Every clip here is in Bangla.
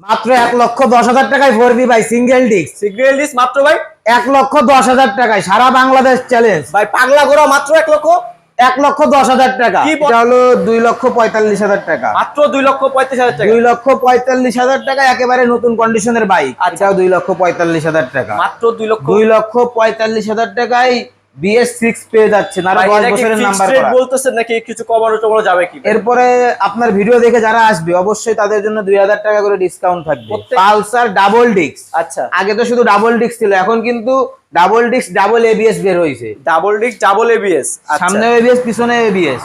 মাত্র এক লক্ষ দশ হাজার টাকায় ফোর বি ভাই সিঙ্গেল ডিস্ক সিঙ্গেল ডিস্ক মাত্র ভাই? এক লক্ষ দশ হাজার টাকায় সারা বাংলাদেশ চ্যালেঞ্জ ভাই পাগলা ঘোড়া মাত্র এক লক্ষ? এক লক্ষ দশ হাজার টাকা। এটা হলো দুই লক্ষ পঁয়তাল্লিশ হাজার টাকা। মাত্র দুই লক্ষ পঁয়ত্রিশ হাজার টাকা। দুই লক্ষ পঁয়তাল্লিশ হাজার টাকা একেবারে নতুন কন্ডিশনের বাইক আচ্ছা। দুই লক্ষ পঁয়তাল্লিশ হাজার টাকা। মাত্র দুই লক্ষ দুই লক্ষ পঁয়তাল্লিশ হাজার টাকায় বিএস সিক্স পেয়ে যাচ্ছে না দশ বছরের নাম্বার বলতেছেন নাকি কিছু কমানো টমানো যাবে কি এরপরে আপনার ভিডিও দেখে যারা আসবে অবশ্যই তাদের জন্য দুই হাজার টাকা করে ডিসকাউন্ট থাকবে। পালসার ডাবল ডিস্ক আচ্ছা। আগে তো শুধু ডাবল ডিস্ক ছিল এখন কিন্তু ডাবল ডিস্ক ডাবল এবিএস বের হয়েছে ডাবল ডিস্ক ডাবল এবিএস সামনে এবিএস পিছনে এবিএস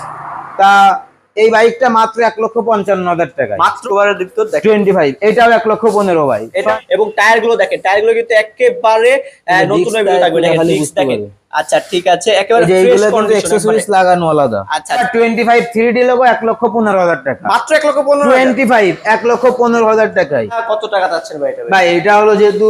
তা এই বাইকটা মাত্র এক লক্ষ পঞ্চান্ন হাজার টাকা মাত্র টোয়েন্টি ফাইভ এটাও এক লক্ষ পনেরো ভাই। এটা এবং টায়ারগুলো দেখেন টায়ারগুলো কিন্তু একেবারে আহ, নতুন দেখেন আচ্ছা ঠিক আছে একেবারে ফ্রেশ কন্ডিশন এক্সেসরিজ লাগানো আলাদা। আচ্ছা, twenty five three D logo এক লক্ষ পনেরো হাজার টাকা। মাত্র এক লক্ষ পনেরো হাজার। টোয়েন্টি ফাইভ এক লক্ষ পনেরো হাজার টাকায়। কত টাকা চাচ্ছেন ভাই এটা ভাই? এটা হলো যেহেতু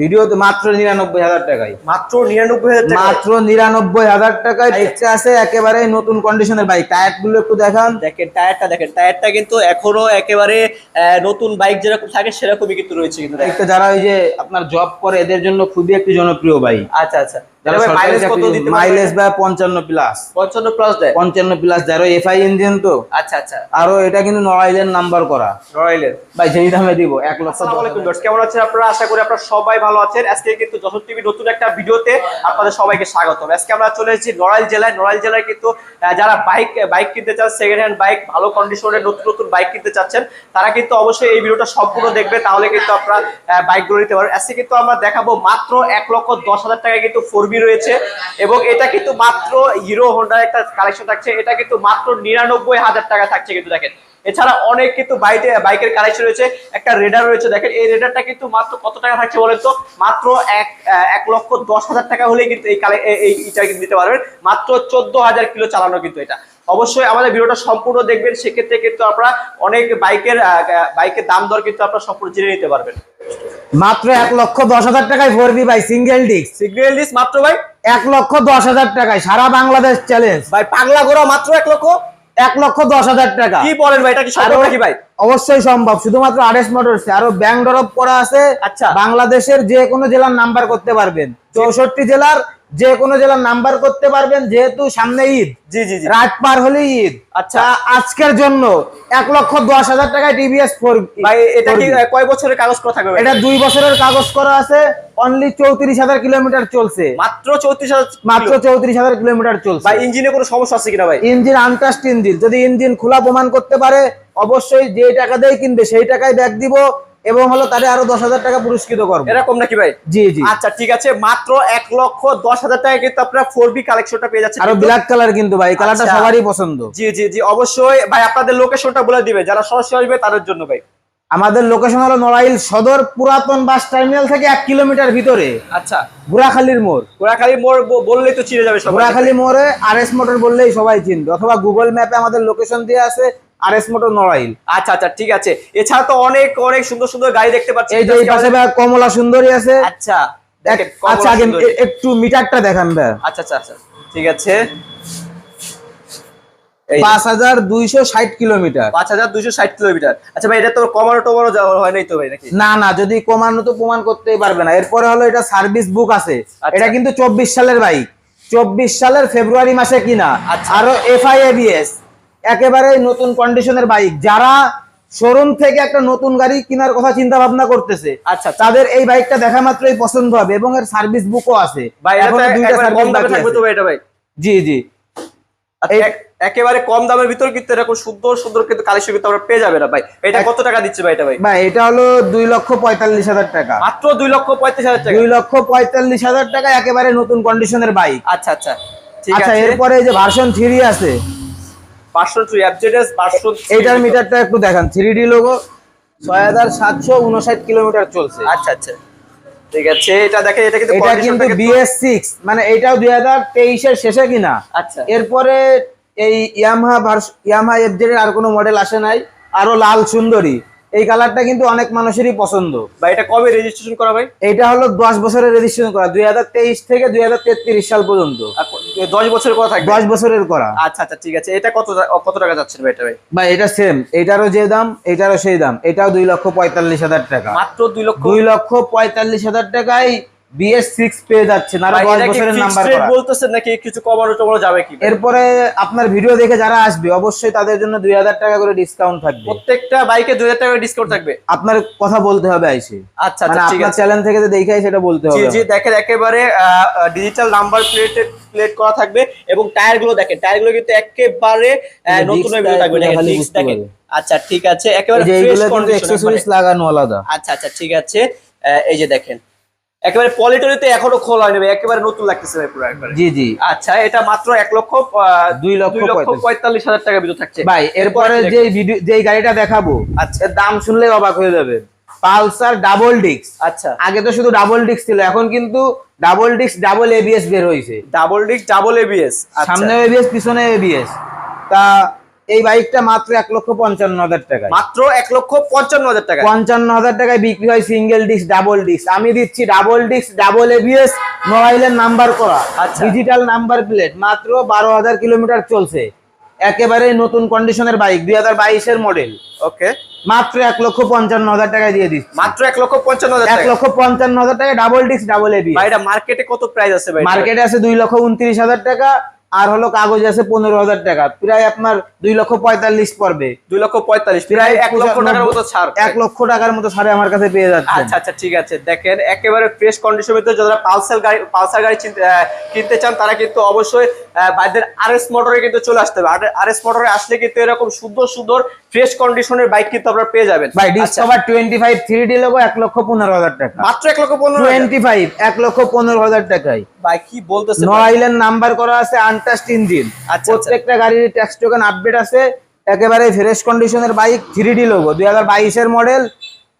ভিডিওতে মাত্র নিরানব্বই হাজার টাকায়। মাত্র নিরানব্বই হাজার টাকা মাত্র নিরানব্বই হাজার টাকায় দেখতে আছে একেবারে নতুন কন্ডিশনের বাইক টায়ারগুলো একটু দেখান। দেখেন টায়ারটা দেখেন টায়ারটা কিন্তু এখনও একেবারে নতুন বাইক যেরকম থাকে সেরকমই কিন্তু রয়েছে কিন্তু। বাইকটা যারা ওই যে আপনার জব করে এদের জন্য খুবই একটি জনপ্রিয় বাইক আচ্ছা আচ্ছা। মাইলেজ কত দিতে মাইলেজ বা পঞ্চান্ন প্লাস পঞ্চান্ন প্লাস দেয়? পঞ্চান্ন প্লাস যারা এফআই ইঞ্জিন তো। আচ্ছা আচ্ছা। আরও এটা কিন্তু নড়াইলের নাম্বার করা। রয়্যালের ভাই সেই দামে দিব এক লক্ষ আসসালামু আলাইকুম ভিউয়ার্স কেমন আছেন আপনারা? আশা করি আপনারা সবাই ভালো আছেন। আজকে কিন্তু যশোর টিভি নতুন একটা ভিডিওতে আপনাদের সবাইকে স্বাগত আজকে আমরা চলে এসেছি নড়াইল জেলায়। নড়াইল জেলায় কিন্তু যারা বাইক বাইক কিনতে চান সেকেন্ড হ্যান্ড বাইক ভালো কন্ডিশনের নতুন নতুন বাইক কিনতে চাচ্ছেন তারা কিন্তু অবশ্যই এই ভিডিওটা সম্পূর্ণ দেখবে। তাহলে কিন্তু আপনারা বাইকগুলো নিতে পারবেন। আজকে কিন্তু আমরা দেখাবো মাত্র এক লক্ষ দশ হাজার টাকায় কিন্তু ফোর বি রয়েছে এবং এটা কিন্তু মাত্র হিরো হোন্ডার একটা কালেকশন থাকছে। এটা কিন্তু মাত্র নিরানব্বই হাজার টাকা থাকছে কিন্তু দেখেন। এছাড়া অনেক কিন্তু বাইকে বাইকের কালেকশন রয়েছে। একটা রেডার রয়েছে, দেখেন। এই রেডারটা কিন্তু মাত্র কত টাকা থাকছে বলেন তো? মাত্র এক এক লক্ষ দশ হাজার টাকা হলেই কিন্তু এই কালে এটা কিন্তু দিতে পারবেন। মাত্র চোদ্দ হাজার কিলো চালানো কিন্তু এটা। অবশ্যই আমাদের ভিডিওটা সম্পূর্ণ দেখবেন সেক্ষেত্রে কিন্তু আপনারা অনেক বাইকের বাইকের দাম দর কিন্তু আপনারা সম্পূর্ণ জেনে নিতে পারবেন। মাত্র এক লক্ষ দশ হাজার টাকায় ফোর ভাই সিঙ্গেল ডিস্ক সিগন্যাল ডিস মাত্র ভাই? এক লক্ষ দশ হাজার টাকায় সারা বাংলাদেশ চ্যালেঞ্জ ভাই পাগলা ঘোড়া মাত্র এক লক্ষ? এক লক্ষ দশ হাজার টাকা। কি বলেন ভাই এটা কি সম্ভব নাকি ভাই? অবশ্যই সম্ভব শুধুমাত্র আরএস মোটরস আরও ব্যাংক ড্রপ করা আছে। আচ্ছা। বাংলাদেশের যে কোনো জেলার নাম্বার করতে পারবেন। চৌষট্টি জেলার যে কোনো জেলার নাম্বার করতে পারবেন যেহেতু সামনে ঈদ। জি জি জি। রাত পার হলেই ঈদ। আচ্ছা। আজকের জন্য এক লক্ষ দশ হাজার টাকায় টিভিএস ফোর ভাই এটা কি কয় বছরের কাগজ করা থাকবে এটা দুই বছরের কাগজ করা আছে। অনলি চৌত্রিশ হাজার কিলোমিটার চলছে। মাত্র চৌত্রিশ হাজার মাত্র চৌত্রিশ হাজার কিলোমিটার চলছে। ভাই ইঞ্জিনে কোনো সমস্যা আছে কিনা ভাই? Engine untouched engine. যদি ইঞ্জিন খোলা প্রমাণ করতে পারে অবশ্যই যে টাকা দিয়ে কিনবে সেই টাকায় ব্যাগ দিব। এবং হলো তারে আরও দশ হাজার টাকা পুরস্কৃত করব। এরকম নাকি ভাই? জি জি। আচ্ছা ঠিক আছে। মাত্র এক লক্ষ দশ হাজার টাকা কিন্তু আপনারা ফোর বি কালেকশনটা পেয়ে যাচ্ছেন। আরও ব্ল্যাক কালার কিন্তু ভাই কালারটা আচ্ছা। সবারই পছন্দ। জি জি জি অবশ্যই। ভাই আপনাদের লোকেশনটা বলে দিবে যারা সরাসরি আসবে তাদের জন্য ভাই। আমাদের লোকেশন হলো নড়াইল সদর পুরাতন বাস টার্মিনাল থেকে এক কিলোমিটার ভিতরে। আচ্ছা। ঘোড়াখালীর মোড়। গোড়াখালী মোড় বললেই তো চিনে যাবে সবাই। ঘোড়াখালী মোড়ে আর এস মোটর বললেই সবাই চিনবে অথবা গুগল ম্যাপে আমাদের লোকেশন দিয়ে আছে আর এস মোটর নড়াইল। আচ্ছা আচ্ছা ঠিক আছে। এছাড়া তো অনেক অনেক সুন্দর সুন্দর গাড়ি দেখতে পাচ্ছি। এই যে এই পাশে ভাই কমলা সুন্দরী আছে। আচ্ছা দেখেন, আচ্ছা আগে একটু মিটারটা দেখান ভাই। আচ্ছা আচ্ছা আচ্ছা ঠিক আছে। পাঁচ হাজার দুইশো ষাট কিলোমিটার। পাঁচ হাজার দুইশো ষাট কিলোমিটার। আচ্ছা ভাই এটা তো কমানো টমানো যাওয়া হয় নাই তো ভাই নাকি? না না যদি কমানো তো প্রমাণ করতেই পারবে না। এরপরে হলো এটা সার্ভিস বুক আছে। আচ্ছা। এটা কিন্তু চব্বিশ সালের বাইক। চব্বিশ সালের ফেব্রুয়ারি মাসে কিনা। আচ্ছা। আরও এফআইএবিএস একেবারে নতুন কন্ডিশনের বাইক। যারা শোরুম থেকে একটা নতুন গাড়ি কেনার কথা চিন্তা ভাবনা করতেছে আচ্ছা আচ্ছা। তাদের এই বাইকটা দেখা মাত্রই পছন্দ হবে এবং এর সার্ভিস বুকও আছে। ভাই এটা দুইটা সার্ভিস কম থাকবে আছে। তো ভাই এটা ভাই? জি জি। আচ্ছা, একেবারে কম দামের ভিতর কিন্তু এরকম সুন্দর সুন্দর কিন্তু কালেকশন কিন্তু আমরা পেয়ে যাবে না ভাই। এটা কত টাকা দিচ্ছে ভাই এটা ভাই? ভাই এটা হলো দুই লক্ষ পঁয়তাল্লিশ হাজার টাকা। মাত্র দুই লক্ষ পঁয়ত্রিশ হাজার টাকা? দুই লক্ষ পঁয়তাল্লিশ হাজার টাকা একেবারে নতুন কন্ডিশনের বাইক। আচ্ছা আচ্ছা। আচ্ছা এরপরে যে ভার্সন থ্রি আছে পাঁচশো টু অ্যাপজেডএস পাঁচশো এইটার মিটারটা একটু দেখান থ্রি ডি লোগো ছয় হাজার সাতশো উনষাট কিলোমিটার চলছে। আচ্ছা আচ্ছা। ঠিক আছে এটা দেখে এটা কিন্তু এটা কিন্তু টা কিন্তু- বিএস সিক্স মানে এটাও দুই হাজার তেইশের শেষে কিনা। আচ্ছা। এরপরে এই ইয়ামহা ইয়ামাহা এফজেড এর আর কোনো মডেল আসে নাই আরও লাল সুন্দরী। এই কালারটা কিন্তু অনেক মানুষেরই পছন্দ। বা এটা কবে রেজিস্ট্রেশন করা ভাই? এটা হলো দশ বছরের রেজিস্ট্রেশন করা দুই হাজার তেইশ থেকে দুই হাজার তেত্রিশ সাল পর্যন্ত। দশ বছর করা থাকবে? দশ বছরের করা। আচ্ছা আচ্ছা ঠিক আছে। এটা কত কত টাকা যাচ্ছে ভাই এটা ভাই? ভাই এটা সেম এটারও যে দাম এটারও সেই দাম। এটাও দুই লক্ষ পঁয়তাল্লিশ হাজার টাকা। মাত্র দুই লক্ষ? দুই লক্ষ পঁয়তাল্লিশ হাজার টাকায় বিএস সিক্স পেয়ে যাচ্ছে না দশ বছরের নাম্বার বলতেছেন নাকি কিছু কমানো টমানো যাবে কি? এরপরে আপনার ভিডিও দেখে যারা আসবে অবশ্যই তাদের জন্য দুই হাজার টাকা করে ডিসকাউন্ট থাকবে। প্রত্যেকটা বাইকে দুই হাজার টাকা ডিসকাউন্ট থাকবে? আপনার কথা বলতে হবে আইসে। আচ্ছা মানে আচ্ছা আপনার চ্যানেল থেকে যে সেটা বলতে হবে জি দেখেন একেবারে ডিজিটাল নাম্বার প্লেট প্লেট করা থাকবে এবং টায়ারগুলো দেখেন টায়ারগুলো কিন্তু একেবারে নতুন থাকবে। দেখেন। আচ্ছা ঠিক আছে একেবারে ফ্রেশ কন্ডিশন লাগানো আলাদা। আচ্ছা আচ্ছা ঠিক আছে। এই যে দেখেন একেবারে পলিটরিতে এখনও খোলা হয়নি একেবারে নতুন লাগতেছে ভাই পুরো একবারে। জি জি। আচ্ছা এটা মাত্র এক লক্ষ আহ, দুই লক্ষ দুই লক্ষ পঁয়তাল্লিশ। পঁয়তাল্লিশ হাজার টাকা ভিতর থাকছে। ভাই এরপরে যে ভিডিও যে গাড়িটা দেখাবো আচ্ছা। দাম শুনলে অবাক হয়ে যাবে। পালসার ডাবল ডিক্স আচ্ছা। আগে তো শুধু ডাবল ডিক্স ছিল এখন কিন্তু ডাবল ডিক্স ডাবল এবিএস বের হয়েছে ডাবল ডিস্ক ডাবল এবিএস সামনে এবিএস পিছনে এবিএস তা এই বাইকটা মাত্র এক লক্ষ পঞ্চান্ন হাজার টাকা মাত্র এক লক্ষ পঞ্চান্ন হাজার টাকা পঞ্চান্ন হাজার টাকায় বিক্রি হয় সিঙ্গেল ডিস্ক ডাবল ডিস্ক আমি দিচ্ছি ডাবল ডিস্ক ডাবল এবিএস মোবাইলের নাম্বার করা। ডিজিটাল নাম্বার প্লেট মাত্র বারো হাজার কিলোমিটার চলছে। একেবারে নতুন কন্ডিশনের বাইক দুই হাজার বাইশের মডেল ওকে মাত্র এক লক্ষ পঞ্চান্ন হাজার টাকায় দিয়ে দিচ্ছি। মাত্র এক লক্ষ পঞ্চান্ন হাজার এক লক্ষ পঞ্চান্ন হাজার টাকা ডাবল ডিস্ক ডাবল ভাই এটা মার্কেটে কত প্রাইস আছে ভাই? মার্কেটে আছে দুই লক্ষ উনত্রিশ হাজার টাকা। আর হলো কাগজ আছে পনেরো হাজার টাকা। প্রায় আপনার দুই লক্ষ পঁয়তাল্লিশ পড়বে। দুই লক্ষ পঁয়তাল্লিশ প্রায় এক লক্ষ টাকার মতো ছাড় এক লক্ষ টাকার মতো ছাড়ে আমার কাছে পেয়ে যাচ্ছে আচ্ছা আচ্ছা ঠিক আছে। দেখেন একেবারে ফ্রেশ কন্ডিশন ভিতরে যারা পালসার গাড়ি পালসার গাড়ি কিনতে চান তারা কিন্তু অবশ্যই বাইদের আরএস মোটরে কিন্তু চলে আসতে হবে। আর আরএস মোটরে আসলে কিন্তু এরকম সুন্দর সুন্দর ফ্রেশ কন্ডিশনের বাইক কিন্তু আপনারা পেয়ে যাবেন। ভাই আচ্ছা, Discover twenty five three D logo এক লক্ষ পনেরো হাজার টাকা। মাত্র 1 লক্ষ পনেরো হাজার। টোয়েন্টি ফাইভ এক লক্ষ পনেরো হাজার টাকায়। ভাই কি বলতেছে আইল্যান্ড নাম্বার করা আছে আনটাস্ট ইঞ্জিন আচ্ছা। প্রত্যেকটা গাড়ির ট্যাক্স টোকেন আপডেট আছে। একেবারে ফ্রেশ কন্ডিশনের বাইক থ্রি ডি লোগো দুই হাজার বাইশের মডেল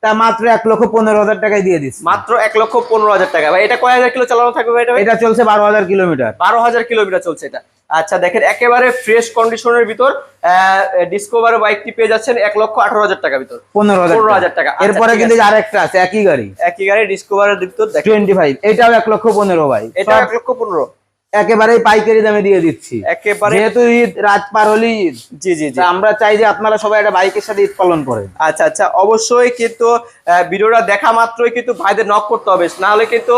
তা মাত্র এক লক্ষ পনেরো হাজার টাকায় দিয়ে দিচ্ছি। মাত্র এক লক্ষ পনেরো হাজার টাকা। ভাই এটা কয় হাজার কিলো চালানো থাকবে ভাই এটা চলছে বারো হাজার কিলোমিটার। বারো হাজার কিলোমিটার চলছে এটা। আচ্ছা দেখেন একেবারে ফ্রেশ কন্ডিশনের ভিতর ডিসকভার বাইকটি পেয়ে যাচ্ছেন এক লক্ষ আঠারো হাজার টাকা ভিতর। পনেরো হাজার পনেরো হাজার টাকা। আচ্ছা, এরপরে কিন্তু আরেকটা আছে একই গাড়ি। একই গাড়ি ডিসকভারের ভিতর টোয়েন্টি ফাইভ এটাও এক লক্ষ পনেরো ভাই। এটা এক লক্ষ পনেরো। একেবারেই পাইকারি দামে দিয়ে দিচ্ছি। একেবারে যেহেতু ঈদ রাত পার হলি ঈদ। জি জি জি। আমরা চাই যে আপনারা সবাই একটা বাইকের সাথে ঈদ পালন করেন। আচ্ছা আচ্ছা। অবশ্যই কিন্তু ভিডিওটা দেখা মাত্রই কিন্তু ভাইদের নক করতে হবে। না হলে কিন্তু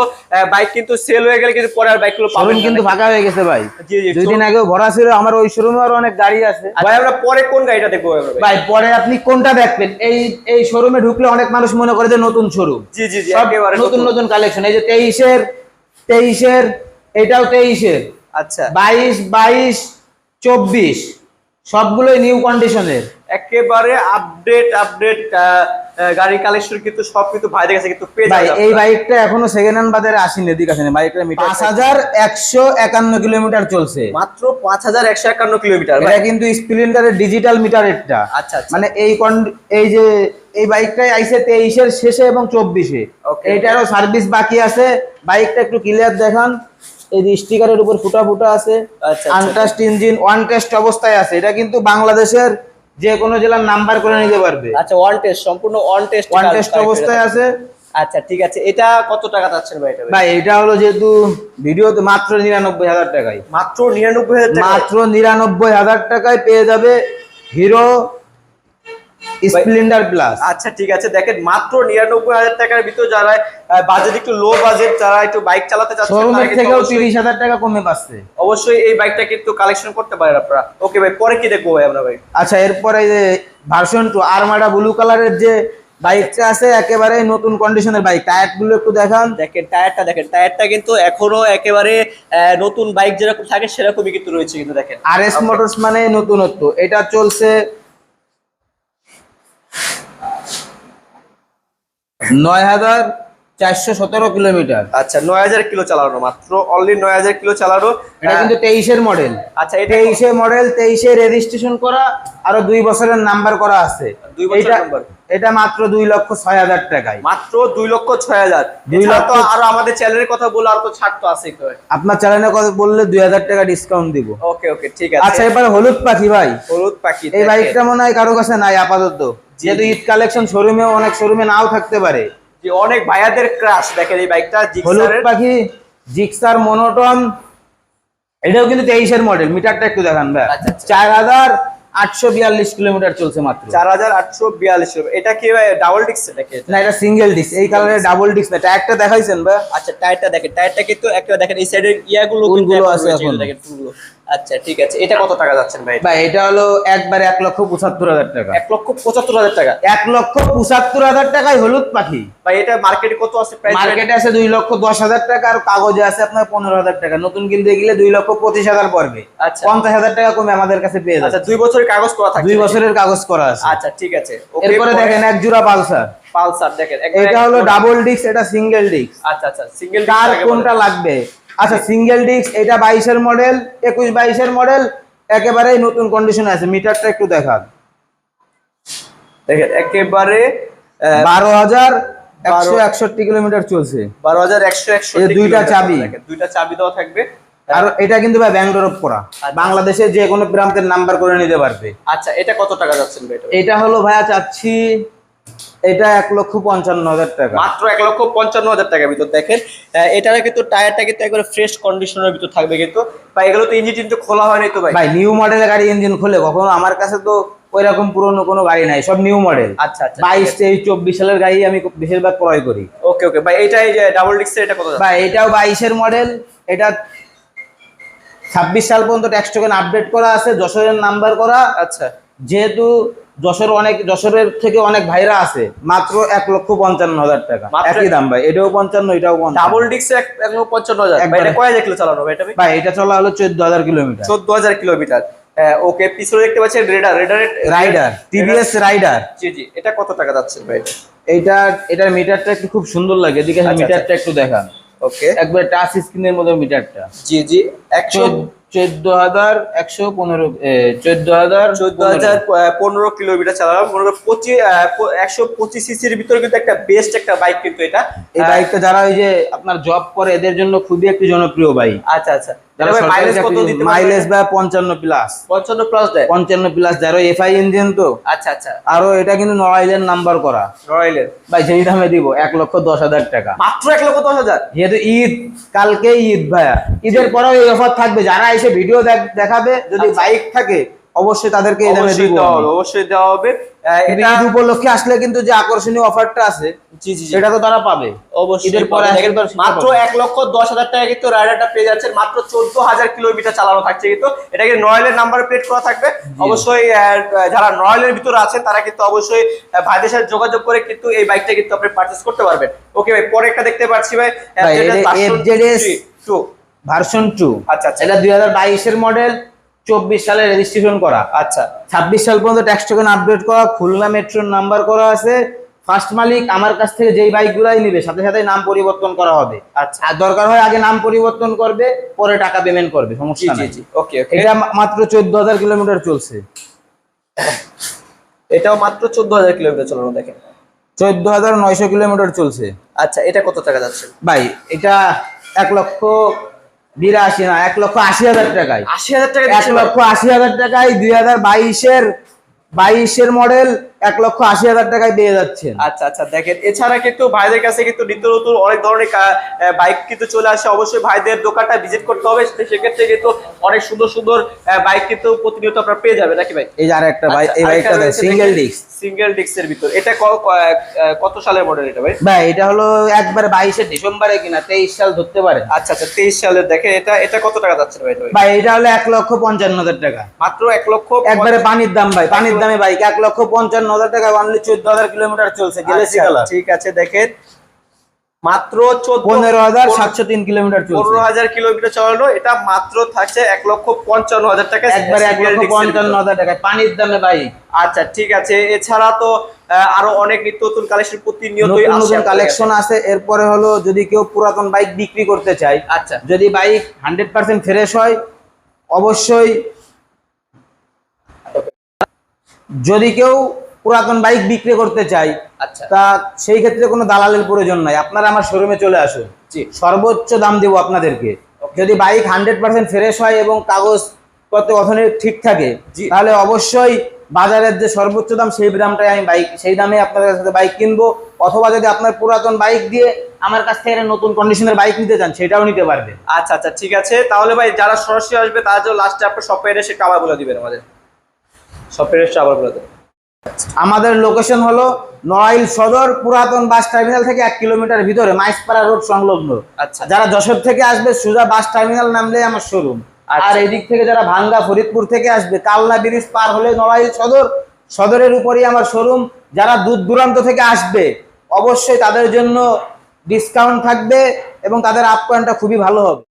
বাইক কিন্তু সেল হয়ে গেলে কিন্তু পরে আর বাইকগুলো পাবেন কিন্তু? ফাঁকা হয়ে গেছে ভাই। জি জি দুই দিন আগেও ভরা ছিল আমার ওই শোরুমে আরও অনেক গাড়ি আছে। ভাই আমরা পরে কোন গাড়িটা দেখব? ভাই? পরে আপনি কোনটা দেখবেন? এই এই শোরুমে ঢুকলে অনেক মানুষ মনে করে যে নতুন শোরুম। জি জি জি একেবারে নতুন নতুন। কালেকশন এই যে তেইশের তেইশের এটাও তেইশের আচ্ছা। বাইশ বাইশ চব্বিশ। সবগুলোই নিউ কন্ডিশনের একেবারে আপডেট আপডেট গাড়ি কালেকশন কিন্তু সব কিন্তু ভাইদের কাছে কিন্তু ভাই এই বাইকটা এখনও সেকেন্ড হ্যান্ড বাজারে আসেনি এদিকে আসেনি। বাইকটা মিটার পাঁচ হাজার একশো একান্ন কিলোমিটার চলছে। মাত্র পাঁচ হাজার একশো একান্ন কিলোমিটার এটা কিন্তু স্প্লেন্ডারের ডিজিটাল মিটার এটা আচ্ছা মানে এই এই যে এই বাইকটাই আইছে তেইশের শেষে এবং চব্বিশে। Okay. এইটারও সার্ভিস বাকি আছে। বাইকটা একটু ক্লিয়ার দেখান। এই যে স্টিকারের উপর ফুটা ফুটা আছে আচ্ছা, আনটাস্ট ইঞ্জিন ওয়ান টেস্ট অবস্থায় আছে। এটা কিন্তু বাংলাদেশের যে কোনো জেলার নাম্বার করে নিতে পারবে। আচ্ছা ওয়ান টেস্ট সম্পূর্ণ ওয়ান টেস্ট ওয়ান টেস্ট অবস্থায় আছে। আচ্ছা ঠিক আছে। এটা কত টাকা চাচ্ছেন ভাই এটা ভাই? এটা হলো যেহেতু ভিডিওতে মাত্র নিরানব্বই হাজার টাকায়। মাত্র নিরানব্বই হাজার মাত্র নিরানব্বই হাজার টাকায় পেয়ে যাবে হিরো স্প্লেন্ডার প্লাস আচ্ছা ঠিক আছে। দেখেন মাত্র নিরানব্বই হাজার টাকার ভিতর যারা বাজেট একটু লো বাজেট যারা একটু বাইক চালাতে চাচ্ছেন শোরুমের থেকেও অবশ্যই- তিরিশ হাজার টাকা কমে পাচ্ছে। অবশ্যই এই বাইকটা কিন্তু কালেকশন করতে পারেন আপনারা। ওকে ভাই পরে কি দেখব ভাই আমরা ভাই? আচ্ছা এরপরে যে ভার্সন টু আরমাডা ব্লু কালারের যে বাইকটা আছে একেবারে নতুন কন্ডিশনের বাইক টায়ারগুলো একটু দেখান। দেখেন টায়ারটা দেখেন টায়ারটা কিন্তু এখনও একেবারে নতুন বাইক যেরকম থাকে সেরকমই কিন্তু রয়েছে কিন্তু দেখেন। আর এস মোটরস মানে নতুনত্ব। এটা চলছে নয় হাজার চারশো সতেরো কিলোমিটার। আচ্ছা নয় হাজার কিলো চালানো মাত্র অনলি নয় হাজার কিলো চালানো। এটা কিন্তু তেইশের মডেল আচ্ছা এটা তেইশে মডেল তেইশে রেজিস্ট্রেশন করা আরও দুই বছরের নাম্বার করা আছে। দুই বছরের এটা- নাম্বার। এটা মাত্র দুই লক্ষ ছয় হাজার টাকায়। মাত্র দুই লক্ষ ছয় হাজার। দুই তো লক্ষ- আরও আমাদের চ্যানেলের কথা বলে আর তো ছাড় তো আছে আপনার চ্যানেলে কথা বললে দুই হাজার টাকা ডিসকাউন্ট দিব। ওকে ওকে ঠিক আছে। আচ্ছা এবার হলুদ পাখি ভাই। হলুদ পাখি এই বাইকটা মনে হয় কারও কাছে নাই আপাতত। যেহেতু ঈদ কালেকশন শোরুমেও অনেক শোরুমে নাও থাকতে পারে। যে অনেক ভাইয়াদের ক্রাশ দেখেন এই বাইকটা হলুদ পাখি জিক্সার মনোটন এটাও কিন্তু তেইশের মডেল মিটারটা একটু দেখান ভাই আচ্ছা, আচ্ছা। চার হাজার আটশো বিয়াল্লিশ কিলোমিটার চলছে মাত্র। চার হাজার আটশো বিয়াল্লিশ এটা কি ভাই ডাবল ডিক্স নাকি? না এটা সিঙ্গেল ডিস্ক এই কালারের ডাবল ডিস্ক না টায়ারটা দেখাইছেন ভাই আচ্ছা টায়ারটা দেখেন টায়ারটা কিন্তু একটা দেখেন এই সাইডের ইয়াগুলো কিন্তু আছে এখন। দেখেন টুলগুলো আচ্ছা ঠিক আছে। এটা কত টাকা যাচ্ছেন ভাই? ভাই এটা হলো একবারে এক লক্ষ পঁচাত্তর হাজার টাকা। এক লক্ষ পঁচাত্তর হাজার টাকা? এক লক্ষ পঁচাত্তর হাজার টাকায় হলুদ পাখি। ভাই এটা মার্কেটে কত আছে মার্কেটে আছে দুই লক্ষ দশ হাজার টাকা আর কাগজে আছে আপনার পনেরো হাজার টাকা। নতুন কিনতে গেলে দুই লক্ষ পঁচিশ হাজার পড়বে। আচ্ছা। পঞ্চাশ হাজার টাকা কমে আমাদের কাছে পেয়ে আচ্ছা যাচ্ছে। দুই বছরের কাগজ করা থাকে দুই বছরের কাগজ করা আছে। আচ্ছা ঠিক আছে। এরপরে দেখেন এক জোড়া পালসার। পালসার দেখেন। এটা হলো ডাবল ডিস্ক এটা সিঙ্গেল ডিস্ক আচ্ছা আচ্ছা সিঙ্গেল কার কোনটা লাগবে? আচ্ছা সিঙ্গেল ডিস্ক এটা বাইশের মডেল একুশ বাইশের মডেল একেবারেই নতুন কন্ডিশনে আছে। মিটারটা একটু দেখান। দেখেন একেবারে বারো হাজার একশো একষট্টি কিলোমিটার চলছে। বারো হাজার একশো একশো দুইটা চাবি। দুইটা চাবি দেওয়া থাকবে। আর এটা কিন্তু ভাই ব্যাংক ড্রপ করা বাংলাদেশে যে কোনো প্রান্তের নাম্বার করে নিতে পারবে। আচ্ছা এটা কত টাকা যাচ্ছেন এটা? এটা হলো ভাইয়া চাচ্ছি এটা এক লক্ষ পঞ্চান্ন হাজার টাকা। মাত্র এক লক্ষ পঞ্চান্ন হাজার টাকার ভিতর দেখেন। এটার কিন্তু টায়ারটা কিন্তু একবারে ফ্রেশ কন্ডিশনের ভিতর থাকবে কিন্তু। ভাই এগুলো তো ইঞ্জিন টিঞ্জিন খোলা হয়নি তো ভাই? ভাই নিউ মডেলের গাড়ি ইঞ্জিন খুলে কখনো আমার কাছে তো ওই রকম পুরনো কোনো গাড়ি নাই সব নিউ মডেল আচ্ছা আচ্ছা বাইশ তেইশ চব্বিশ সালের গাড়ি আমি বেশিরভাগ ক্রয় করি। ওকে ওকে। ভাই এইটাই যে ডাবল ডিক্সের এটা কত ভাই এটাও বাইশের মডেল এটা ছাব্বিশ সাল পর্যন্ত ট্যাক্স টোকেন আপডেট করা আছে যশোরের নাম্বার করা। আচ্ছা। যেহেতু যশোর অনেক যশোরের থেকে অনেক ভাইরা আছে। মাত্র এক লক্ষ পঞ্চান্ন হাজার টাকা। একই দাম ভাই এটাও পঞ্চান্ন এটাও ডাবল ডিক্সের এক লক্ষ পঞ্চান্ন হাজার। কয় কিলো চালানো ভাই এটা ভাই? এটা চলা হলো চোদ্দ হাজার কিলোমিটার। চোদ্দ হাজার কিলোমিটার। ওকে পিছনে দেখতে পাচ্ছেন রেডার রেডারের রাইডার টিভিএস রাইডার জি জি এটা কত টাকা যাচ্ছে ভাই? এটা এটার মিটারটা একটু খুব সুন্দর লাগে। এদিকে আচ্ছা, মিটারটা একটু দেখান। ওকে একবার টাচ স্ক্রিনের মতো মিটারটা জি জি একশো চোদ্দ হাজার একশো পনেরো চোদ্দ হাজার চোদ্দ হাজার পনেরো। কিলোমিটার চালালাম। করো পঁচিশ একশো পঁচিশ সিসির ভিতরে কিন্তু একটা বেস্ট একটা বাইক কিন্তু এটা। এই বাইকটা যারা ওই যে আপনার জব করে এদের জন্য খুবই একটি জনপ্রিয় বাইক আচ্ছা আচ্ছা। মাইলেজ কত দিতে মাইলেজ বা পঞ্চান্ন প্লাস পঞ্চান্ন প্লাস দেয়? পঞ্চান্ন প্লাস যারা এফআই ইঞ্জিন তো। আচ্ছা আচ্ছা। আরও এটা কিন্তু নড়াইলের নাম্বার করা। রয়্যালের ভাই সেই দামে দিব। এক লক্ষ দশ হাজার টাকা। মাত্র এক লক্ষ দশ হাজার? যেহেতু ঈদ কালকে ঈদ ভাইয়া। ঈদের পরেও এই অফার থাকবে। যারা এসে ভিডিও দেখাবে যদি আচ্ছা। বাইক থাকে অবশ্যই তাদেরকে এই দামে অবশ্যই দিব দেওয়া হবে অবশ্যই দেওয়া ঈদ উপলক্ষে আসলে কিন্তু যে আকর্ষণীয় অফারটা আছে সেটা তো তারা পাবে। অবশ্যই পরে মাত্র এক লক্ষ দশ হাজার টাকা কিন্তু রাইডারটা পেয়ে যাচ্ছেন মাত্র চোদ্দ হাজার কিলোমিটার চালানো থাকছে কিন্তু। এটা কিন্তু নয়েলের নাম্বার প্লেট করা থাকবে। অবশ্যই যারা নয়েলের ভিতরে আছেন তারা কিন্তু অবশ্যই ভাইদের সাথে যোগাযোগ করে কিন্তু এই বাইকটা কিন্তু আপনি পারচেস করতে পারবেন। ওকে ভাই পরে একটা দেখতে পাচ্ছি ভাই। ভাই, টু ভার্সন টু আচ্ছা, আচ্ছা। এটা দুই হাজার বাইশের মডেল চব্বিশ সালে রেজিস্ট্রেশন করা। আচ্ছা। ছাব্বিশ সাল পর্যন্ত ট্যাক্স টোকেন আপডেট করা খুলনা মেট্রোর নাম্বার করা আছে। ফার্স্ট মালিক আমার কাছ থেকে যেই বাইকগুলাই নিবে সাথে সাথে নাম পরিবর্তন করা হবে। আচ্ছা। আর দরকার হয় আগে নাম পরিবর্তন করবে পরে টাকা পেমেন্ট করবে সমস্যা নেই। ওকে ওকে এটা মাত্র চোদ্দ হাজার কিলোমিটার চলছে। এটাও মাত্র চোদ্দ হাজার কিলোমিটার চালানো দেখেন। চোদ্দ হাজার নয়শো কিলোমিটার চলছে। আচ্ছা এটা কত টাকা যাচ্ছে? ভাই এটা এক লক্ষ বিরাশি না এক লক্ষ আশি হাজার টাকায়। আশি হাজার টাকা এক লক্ষ আশি হাজার টাকায় দুই হাজার বাইশের বাইশের মডেল এক লক্ষ আশি হাজার টাকায় পেয়ে যাচ্ছেন। আচ্ছা আচ্ছা দেখেন এছাড়া কিন্তু ভাইদের কাছে কিন্তু নিত্য নতুন অনেক ধরনের বাইক কিন্তু চলে আসে। অবশ্যই ভাইদের দোকানটা ভিজিট করতে হবে। সেক্ষেত্রে কিন্তু অনেক সুন্দর সুন্দর বাইক কিন্তু প্রতিনিয়ত আপনারা পেয়ে যাবেন নাকি ভাই? এই যে আরেকটা ভাই আচ্ছা, এই বাইকটা সিঙ্গেল ডিস্ক সিঙ্গেল ডিস্কের ভিতর। এটা কত সালের মডেল এটা ভাই? ভাই এটা হলো একবার বাইশে ডিসেম্বরে কিনা তেইশ সাল ধরতে পারে। আচ্ছা আচ্ছা তেইশ সালের দেখেন এটা এটা কত টাকা যাচ্ছে ভাই? ভাই? এটা হলো এক লক্ষ পঞ্চান্ন হাজার টাকা। মাত্র এক লক্ষ একবারে পানির দাম ভাই পানির দামে বাইক এক লক্ষ পঞ্চান্ন হাজার টাকা অনলি চোদ্দ হাজার কিলোমিটার চলছে গ্যালেক্সি আচ্ছা, কালার ঠিক আছে দেখেন। মাত্র পনেরো হাজার সাতশো তিন কিলোমিটার পনেরো হাজার কিলোমিটার চালানো এটা মাত্র থাকছে এক লক্ষ পঞ্চান্ন হাজার টাকা একবারে এক লক্ষ পঞ্চান্ন হাজার টাকা পানির দামে বাইক আচ্ছা ঠিক আছে। এছাড়া তো আরও অনেক নিত্য নতুন কালেকশন প্রতিনিয়ত নতুন কালেকশন আছে। এরপরে হলো যদি কেউ পুরাতন বাইক বিক্রি করতে চায় আচ্ছা। যদি বাইক হান্ড্রেড পার্সেন্ট ফ্রেশ হয় অবশ্যই যদি কেউ পুরাতন বাইক বিক্রি করতে চাই আচ্ছা। তা সেই ক্ষেত্রে কোনো দালালের প্রয়োজন নাই। আপনারা আমার শোরুমে চলে আসুন। জি। সর্বোচ্চ দাম দেবো আপনাদেরকে। যদি বাইক হান্ড্রেড পার্সেন্ট ফ্রেশ হয় এবং কাগজ পত্র গঠনের ঠিক থাকে। তাহলে অবশ্যই বাজারের যে সর্বোচ্চ দাম সেই দামটাই আমি বাইক সেই দামে আপনাদের সাথে বাইক কিনবো। অথবা যদি আপনার পুরাতন বাইক দিয়ে আমার কাছ থেকে নতুন কন্ডিশনের বাইক নিতে চান সেটাও নিতে পারবে আচ্ছা আচ্ছা ঠিক আছে। তাহলে ভাই যারা সরাসরি আসবে তারা জন্য লাস্টে আপনার শপের এসে আবার বলে দিবেন আমাদের। শপের এসে আবার বলে দেবেন। আমাদের লোকেশন হলো নড়াইল সদর পুরাতন বাস টার্মিনাল থেকে এক কিলোমিটার ভিতরে মাইসপাড়া রোড সংলগ্ন। আচ্ছা। যারা যশোর থেকে আসবে সুজা বাস টার্মিনাল নামলে আমার শোরুম আচ্ছা। আর এদিক থেকে যারা ভাঙ্গা ফরিদপুর থেকে আসবে কালনা ব্রিজ পার হলে নড়াইল সদর। সদরের উপরেই আমার শোরুম যারা দূর দূরান্ত থেকে আসবে অবশ্যই তাদের জন্য ডিসকাউন্ট থাকবে এবং তাদের আপ্যায়নটা খুবই ভালো হবে।